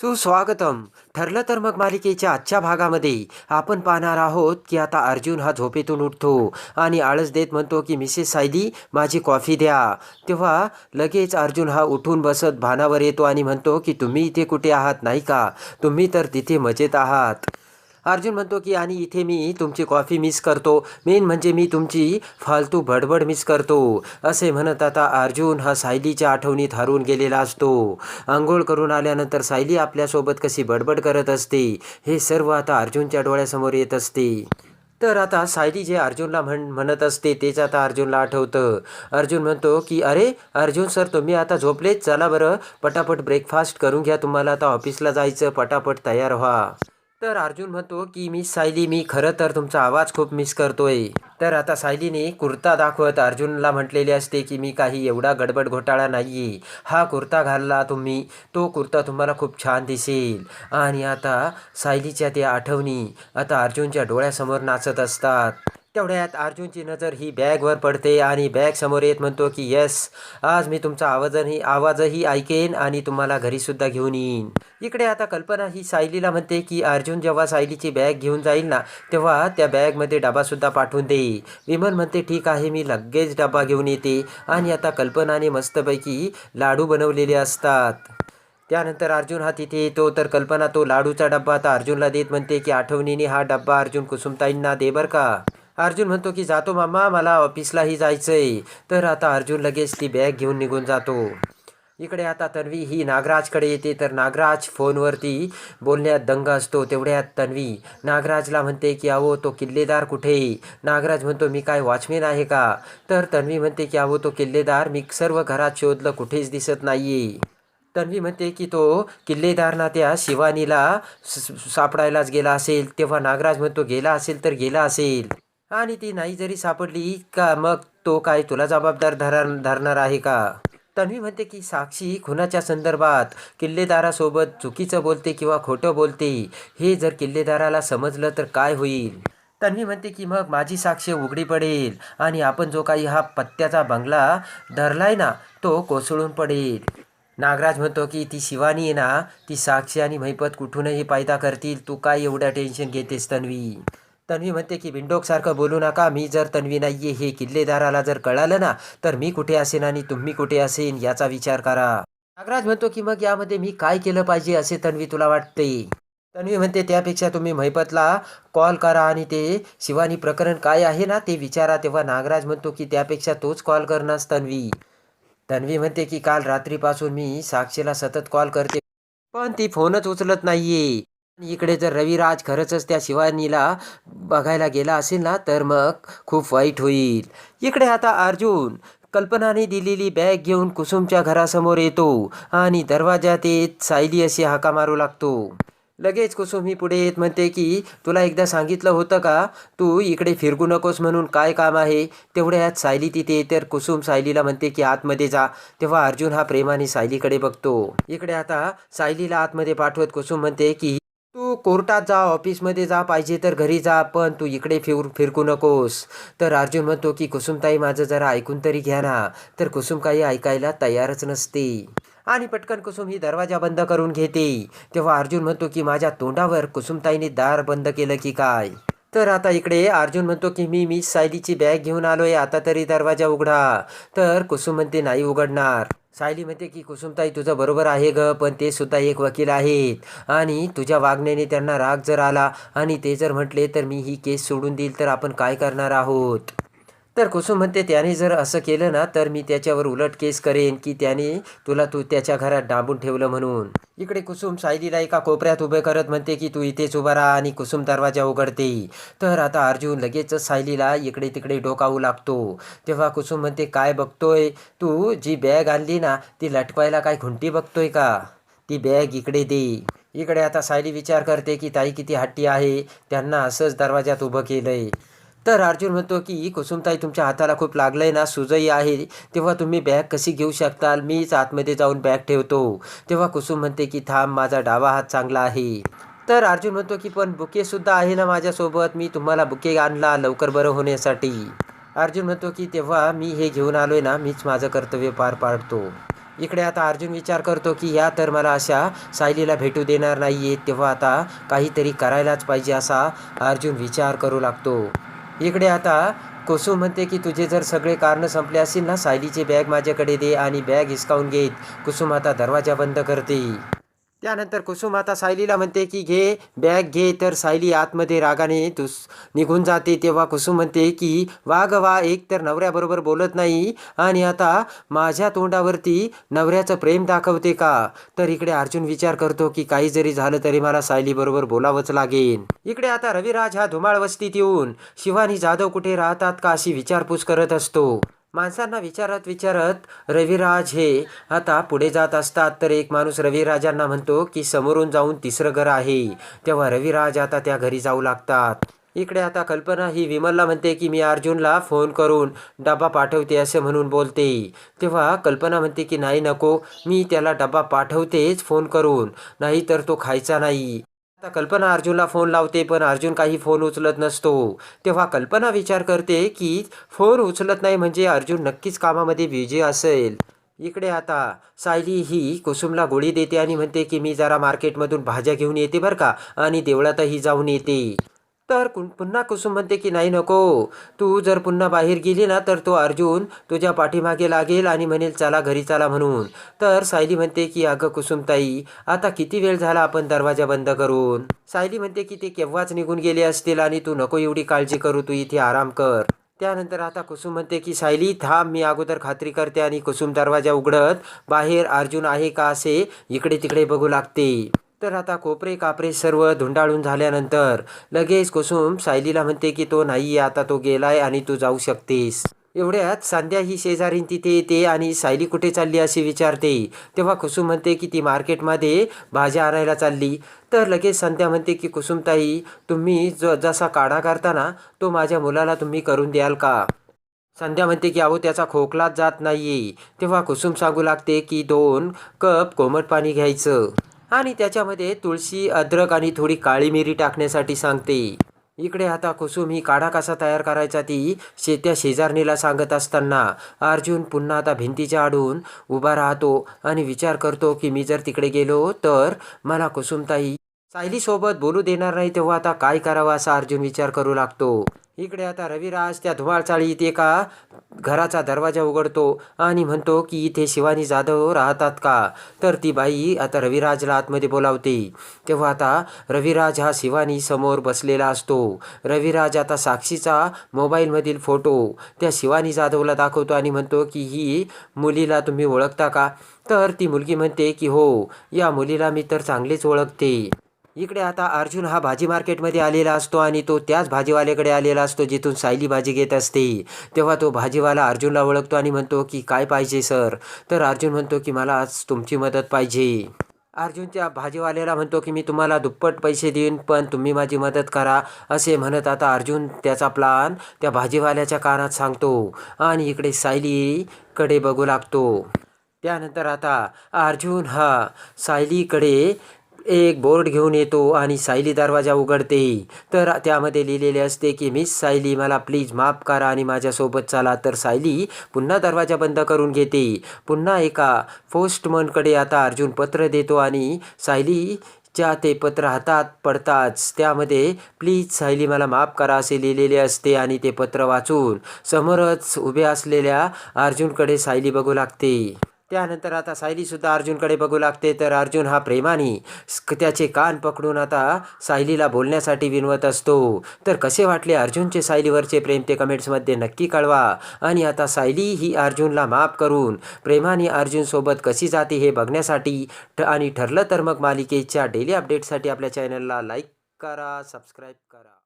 सुस्वागतम. ठरलं तर मग मालिकेच्या आजच्या भागामध्ये आपण पाहणार आहोत की आता अर्जुन हा झोपेतून उठतो आणि आळस देत म्हणतो की मिसेस सायली माझी कॉफी द्या. तेव्हा लगेच अर्जुन हा उठून बसत भानावर येतो आणि म्हणतो की तुम्ही इथे कुठे आहात? नाही का? तुम्ही तर तिथे मजेत आहात. अर्जुन म्हणतो की आणि इथे मी तुमची कॉफी मिस करतो. मेन म्हणजे मी तुमची फालतू बडबड मिस करतो. असे म्हणत आता अर्जुन हा सायलीच्या आठवणीत हरून गेलेला असतो. आंघोळ करून आल्यानंतर सायली आपल्यासोबत कशी बडबड करत असते हे सर्व आता अर्जुनच्या डोळ्यासमोर येत असते. तर आता सायली जे अर्जुनला म्हण म्हणत असते तेच आता अर्जुनला आठवतं. अर्जुन म्हणतो की अरे अर्जुन सर तुम्ही आता झोपलेच चला बरं. पटापट ब्रेकफास्ट करून घ्या. तुम्हाला आता ऑफिसला जायचं. पटापट तयार व्हा. तर अर्जुन म्हणतो की मिस सायली मी खरं तर तुमचा आवाज खूप मिस करतोय. तर आता सायलीने कुर्ता दाखवत अर्जुनला म्हटलेले असते की मी काही एवढा गडबड घोटाळा नाही हा कुर्ता घालला तुम्ही तो कुर्ता तुम्हाला खूप छान दिसेल. आणि आता सायलीच्या त्या आठवणी आता अर्जुनच्या डोळ्यासमोर नाचत असतात. तेवढ्यात अर्जुनची नजर ही बॅगवर पडते आणि बॅग समोर येत म्हणतो की येस आज मी तुमचा आवाजही आवाजही ऐकेन आणि तुम्हाला घरीसुद्धा घेऊन येईन. इकडे आता कल्पना ही सायलीला म्हणते की अर्जुन जेव्हा सायलीची बॅग घेऊन जाईल ना तेव्हा त्या बॅगमध्ये डबासुद्धा पाठवून देई विमल म्हणते ठीक आहे मी लगेच डबा घेऊन येते. आणि आता कल्पनाने मस्तपैकी लाडू बनवलेले असतात. त्यानंतर अर्जुन हा तिथे येतो तर कल्पना तो लाडूचा डब्बा आता अर्जुनला देत म्हणते की आठवणीने हा डब्बा अर्जुन कुसुमताईंना दे बरं का. अर्जुन म्हणतो की जातो मामा मला ऑफिसलाही जायचंय. तर आता अर्जुन लगेच ती बॅग घेऊन निघून जातो. इकडे आता तन्वी ही नागराजकडे येते. तर नागराज फोनवरती बोलण्यात दंग असतो. तेवढ्यात तन्वी नागराजला म्हणते की अहो तो किल्लेदार कुठे नागराज म्हणतो मी काय वॉचमॅन आहे का? तर तन्वी म्हणते की अहो तो किल्लेदार मी सर्व घरात शोधलं. कुठेच दिसत नाही तन्वी म्हणते की तो किल्लेदारना त्या शिवानीला स- सापडायलाच गेला असेल. तेव्हा नागराज म्हणतो गेला असेल तर गेला असेल. आणि ती नाही जरी सापडली का मग तो काय तुला जबाबदार धरा धरणार आहे का? तन्वी म्हणते की साक्षी खुनाच्या संदर्भात किल्लेदारासोबत चुकीचं बोलते किंवा खोटं बोलते हे जर किल्लेदाराला समजलं तर काय होईल? तन्वी म्हणते की मग माझी साक्ष उघडी पडेल आणि आपण जो काही हा पत्त्याचा बंगला धरलाय ना तो कोसळून पडेल. नागराज म्हणतो की ती शिवानी आहे ना ती साक्षी आणि महिपत कुठूनही पायदा करतील तू काय एवढं टेन्शन घेतेस तन्वी? तन्वी म्हणते की विंडोकसारखं बोलू नका. मी जर तन्वी नाहीये हे किल्लेदाराला जर कळालं ना तर मी कुठे असेन आणि तुम्ही कुठे असेन याचा विचार करा. नागराज म्हणतो की मग यामध्ये मी काय केलं पाहिजे असे तन्वी तुला वाटते? तन्वी म्हणते त्यापेक्षा तुम्ही महिपतला कॉल करा आणि ते शिवानी प्रकरण काय आहे ना ते विचारा. तेव्हा नागराज म्हणतो की त्यापेक्षा तोच कॉल करणास तन्वी. तन्वी म्हणते की काल रात्रीपासून मी साक्षीला सतत कॉल करते पण ती फोनच उचलत नाहीये. इकडे जर रविराज खरंच त्या शिवानीला बघायला गेला असेल ना तर मग खूप वाईट होईल. इकडे आता अर्जुन कल्पनाने दिलेली बॅग घेऊन कुसुमच्या घरासमोर येतो आणि दरवाजात येत सायली अशी हाका मारू लागतो. लगेच कुसुम ही पुढे येत म्हणते की तुला एकदा सांगितलं होतं का? तू इकडे फिरकू नकोस म्हणून काय काम आहे? तेवढ्यात सायली तिथे तर कुसुम सायलीला म्हणते की आतमध्ये जा. तेव्हा अर्जुन हा प्रेमाने सायलीकडे बघतो. इकडे आता सायलीला आतमध्ये पाठवत कुसुम म्हणते की तू कोर्टात जा ऑफिसमध्ये जा पाहिजे तर घरी जा पण तू इकडे फिर फिरकू नकोस. तर अर्जुन म्हणतो की कुसुमताई माझं जरा ऐकून तरी घ्या ना. तर कुसुमताई ऐकायला तयारच नसते. आणि पटकन कुसुम ही दरवाजा बंद करून घेते. तेव्हा अर्जुन म्हणतो की माझ्या तोंडावर कुसुमताईने दार बंद केलं की काय? तर आता इकडे अर्जुन म्हणतो की मी मी सायलीची बॅग घेऊन आलोय आता तरी दरवाजा उघडा. तर कुसुम म्हणते नाही उघडणार. सायली म्हणते की कुसुमताई तुझं बरोबर आहे ग पण ते सुद्धा एक वकील आहेत. आणि तुझ्या वागण्याने त्यांना राग जर आला आणि ते जर म्हटले तर मी ही केस सोडून देईल तर आपण काय करणार आहोत? तर कुसुम म्हणते त्याने जर असं केलं ना तर मी त्याच्यावर उलट केस करेन की त्याने तुला तू त्याच्या घरात डांबून ठेवलं म्हणून. इकडे कुसुम सायलीला एका कोपऱ्यात उभे करत म्हणते की तू इथेच उभा राहा आणि कुसुम दरवाजा उघडते. तर आता अर्जुन लगेचच सायलीला इकडे तिकडे डोकावू लागतो. तेव्हा कुसुम म्हणते काय बघतोय तू? जी बॅग आणली ना ती लटकायला काय खुंटी बघतोय का? ती बॅग इकडे दे. इकडे आता सायली विचार करते की ताई किती हट्टी आहे? त्यांना असंच दरवाजात उभं केलंय. तर अर्जुन म्हणतो की कुसुमताई तुमच्या हाताला खूप लागलंय ना सुजई आहे. तेव्हा तुम्ही बॅग कशी घेऊ शकताल? मीच आतमध्ये जाऊन बॅग ठेवतो. तेव्हा कुसुम म्हणते की थांब माझा डावा हात चांगला आहे. तर अर्जुन म्हणतो की पण बुकेसुद्धा आहे ना माझ्यासोबत. मी तुम्हाला बुके आणला लवकर बरं होण्यासाठी. अर्जुन म्हणतो की तेव्हा मी हे घेऊन आलोय ना मीच माझं कर्तव्य पार पाडतो. इकडे आता अर्जुन विचार करतो की या तर मला अशा सायलीला भेटू देणार नाही आहेत तेव्हा आता काहीतरी करायलाच पाहिजे असा अर्जुन विचार करू लागतो. इकडे आता कुसुम म्हणते की तुझे जर सगळे कारणं संपले असतील ना सायलीची बॅग माझ्याकडे दे आणि बॅग हिसकावून घेत कुसुम आता दरवाजा बंद करते. त्यानंतर कुसुम आता सायलीला म्हणते की घे बॅग घे. तर सायली आतमध्ये रागाने तुस निघून जाते. तेव्हा कुसुम म्हणते की वा वा एक तर नवऱ्याबरोबर बोलत नाही आणि आता माझ्या तोंडावरती नवऱ्याचं प्रेम दाखवते का? तर इकडे अर्जुन विचार करतो की काही जरी झालं तरी मला सायलीबरोबर बोलावंच लागेल इकडे आता रविराज हा धुमाळ वस्तीत येऊन शिवानी जाधव कुठे राहतात का? अशी विचारपूस करत असतो. माणसांना विचारत विचारत रविराज हे आता पुढे जात असतात. तर एक माणूस रविराजांना म्हणतो की समोरून जाऊन तिसरं घर आहे. तेव्हा रविराज आता त्या घरी जाऊ लागतात. इकडे आता कल्पना ही विमलला म्हणते की मी अर्जुनला फोन करून डबा पाठवते असे म्हणून बोलते. तेव्हा कल्पना म्हणते की नाही नको. मी त्याला डबा पाठवतेच फोन करून. नाही तर तो खायचा नाही. आता कल्पना अर्जुनला फोन लावते पण अर्जुन काही फोन उचलत नसतो. तेव्हा कल्पना विचार करते की फोन उचलत नाही म्हणजे अर्जुन नक्कीच कामामध्ये बिझी असेल. इकडे आता सायली ही कुसुमला गोळी देते आणि म्हणते की मी जरा मार्केटमधून भाज्या घेऊन येते बरं का आणि देवळातही जाऊन येते. तर पुन्हा कुसुम म्हणते की नाही नको. तू जर पुन्हा बाहेर गेली ना तर तो अर्जुन तुझ्या पाठीमागे लागेल आणि म्हणेल चला घरी चला म्हणून. तर सायली म्हणते की अगं कुसुमताई आता किती वेळ झाला आपण दरवाजा बंद करून? सायली म्हणते की ते केव्हाच निघून गेले असतील आणि तू नको एवढी काळजी करू तू इथे आराम कर. त्यानंतर आता कुसुम म्हणते की सायली थांब मी अगोदर खात्री करते आणि कुसुम दरवाजा उघडत बाहेर अर्जुन आहे का असे इकडे तिकडे बघू लागते. तर आता कोपरे कापरे सर्व धुंडाळून झाल्यानंतर लगेच कुसुम सायलीला म्हणते की तो नाही आता तो गेलाय आणि तू जाऊ शकतेस. एवढ्यात संध्या ही शेजारीन तिथे येते आणि सायली कुठे चालली असे विचारते. तेव्हा कुसुम म्हणते की ती मार्केटमध्ये भाज्या आणायला चालली. तर लगेच संध्या म्हणते की कुसुमताई तुम्ही ज जसा काढा करताना तो माझ्या मुलाला तुम्ही करून द्याल का? संध्या म्हणते की अहो त्याचा खोकलाच जात नाही तेव्हा कुसुम सांगू लागते की दोन कप कोमट पाणी घ्यायचं. आणि त्याच्यामध्ये तुळशी अद्रक आणि थोडी काळी मिरी टाकण्यासाठी सांगते. इकडे आता कुसुम ही काढा कसा तयार करायचा ती शे त्या शेजारणीला सांगत असताना अर्जुन पुन्हा आता भिंतीच्या आडून उभा राहतो आणि विचार करतो की मी जर तिकडे गेलो तर मला कुसुमताई सायलीसोबत बोलू देणार नाही तेव्हा आता काय करावं असा अर्जुन विचार करू लागतो. इकडे आता रविराज त्या धुमाळचाळीत एका घराचा दरवाजा उघडतो आणि म्हणतो की इथे शिवानी जाधव राहतात का? तर ती बाई आता रविराजला आतमध्ये बोलावते. तेव्हा आता रविराज हा शिवानी समोर बसलेला असतो. रविराज आता साक्षीचा मोबाईलमधील फोटो त्या शिवानी जाधवला दाखवतो आणि म्हणतो की ही मुलीला तुम्ही ओळखता का? तर ती मुलगी म्हणते की हो या मुलीला मी तर चांगलेच ओळखते. इकडे आता अर्जुन हा भाजी मार्केटमध्ये आलेला असतो आणि तो त्याच भाजीवाल्याकडे आलेला असतो जिथून सायली भाजी घेत असते. तेव्हा तो भाजीवाला अर्जुनला ओळखतो आणि म्हणतो की काय पाहिजे सर? तर अर्जुन म्हणतो की मला आज तुमची मदत पाहिजे. अर्जुनच्या भाजीवाल्याला म्हणतो की मी तुम्हाला दुप्पट पैसे देईन पण तुम्ही माझी मदत करा असे म्हणत आता अर्जुन त्याचा प्लान त्या भाजीवाल्याच्या कानात सांगतो आणि इकडे सायलीकडे बघू लागतो. त्यानंतर आता अर्जुन हा सायलीकडे एक बोर्ड घेऊन येतो आणि सायली दरवाजा उघडते तर त्यामध्ये लिहिलेले असते की मिस सायली मला प्लीज माफ करा आणि माझ्यासोबत चला. तर सायली पुन्हा दरवाजा बंद करून घेते. पुन्हा एका पोस्टमनकडे आता अर्जुन पत्र देतो आणि सायली च्या ते पत्र हातात पडताच त्यामध्ये प्लीज सायली मला माफ करा असे लिहिलेले असते आणि ते पत्र वाचून समोरच उभे असलेल्या अर्जुनकडे सायली बघू लागते. त्यानंतर आता सायलीसुद्धा अर्जुनकडे बघू लागते. तर अर्जुन हा प्रेमाने त्याचे कान पकडून आता सायलीला बोलण्यासाठी विनवत असतो. तर कसे वाटले अर्जुनचे सायलीवरचे प्रेम ते कमेंट्समध्ये नक्की कळवा. आणि आता सायली ही अर्जुनला माफ करून प्रेमाने अर्जुनसोबत कशी जाते हे बघण्यासाठी ठ आणि ठरलं तर मग मालिकेच्या डेली अपडेटसाठी आपल्या चॅनलला लाईक करा सबस्क्राईब करा.